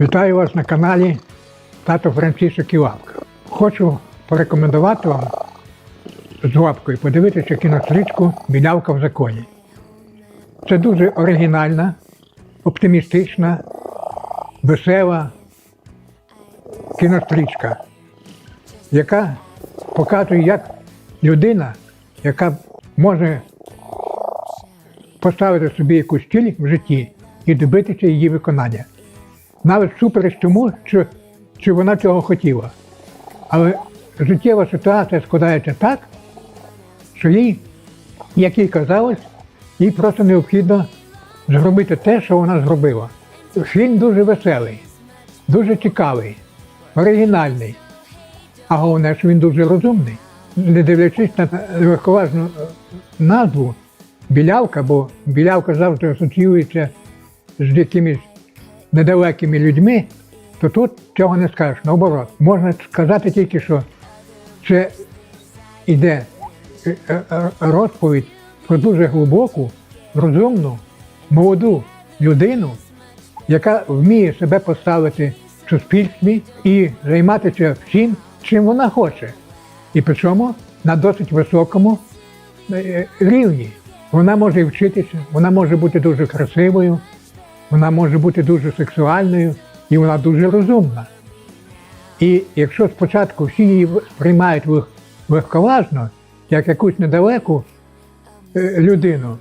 Вітаю вас на каналі Тато Францисок Івавка. Хочу порекомендувати вам з лапкою подивитися кінострічку Білявка в законі. Це дуже оригінальна, оптимістична, весела кінострічка, яка показує, як людина, яка може поставити собі якусь ціль в житті і добитися її виконання. Навіть супереч тому, що, що вона цього хотіла. Але життєва ситуація складається так, що їй, як їй казалось, їй просто необхідно зробити те, що вона зробила. Фільм дуже веселий, дуже цікавий, оригінальний, а головне, що він дуже розумний. Не дивлячись на легковажну е, назву білявка, бо білявка завжди асоціюється з якимись недалекими людьми, то тут цього не скажеш. Наоборот, можна сказати тільки, що це йде е, е, е, розповідь про дуже глибоку, розумну, молоду людину, яка вміє себе поставити в суспільстві і займатися всім, чим вона хоче. І причому на досить високому рівні. Вона може вчитися, вона може бути дуже красивою, вона може бути дуже сексуальною і вона дуже розумна. І якщо спочатку всі її сприймають легковажно, як якусь недалеку е, людину,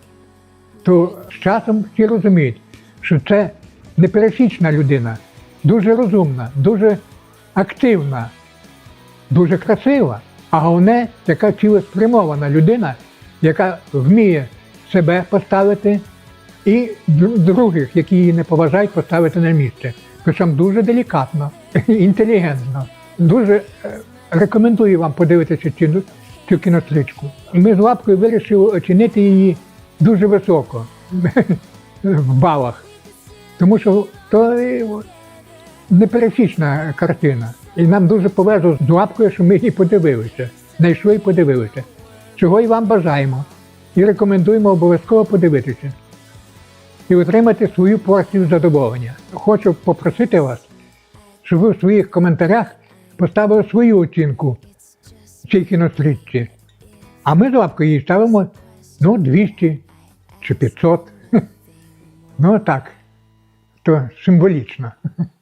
то з часом всі розуміють, що це непересічна людина, дуже розумна, дуже активна, дуже красива, а головне, така цілеспрямована людина, яка вміє себе поставити і других, які її не поважають, поставити на місце. Причому дуже делікатно, інтелігентно. Дуже е, рекомендую вам подивитися цю, цю кінострічку. Ми з лапкою вирішили оцінити її дуже високо в балах, тому що то непересічна картина. І нам дуже повезло з лапкою, що ми її подивилися, знайшли і подивилися. Чого і вам бажаємо. І рекомендуємо обов'язково подивитися і отримати свою порцію задоволення. Хочу попросити вас, щоб ви в своїх коментарях поставили свою оцінку цій кінострічці. А ми з лапкою їй ставимо ну, 200 чи 500. Ну так, то символічно.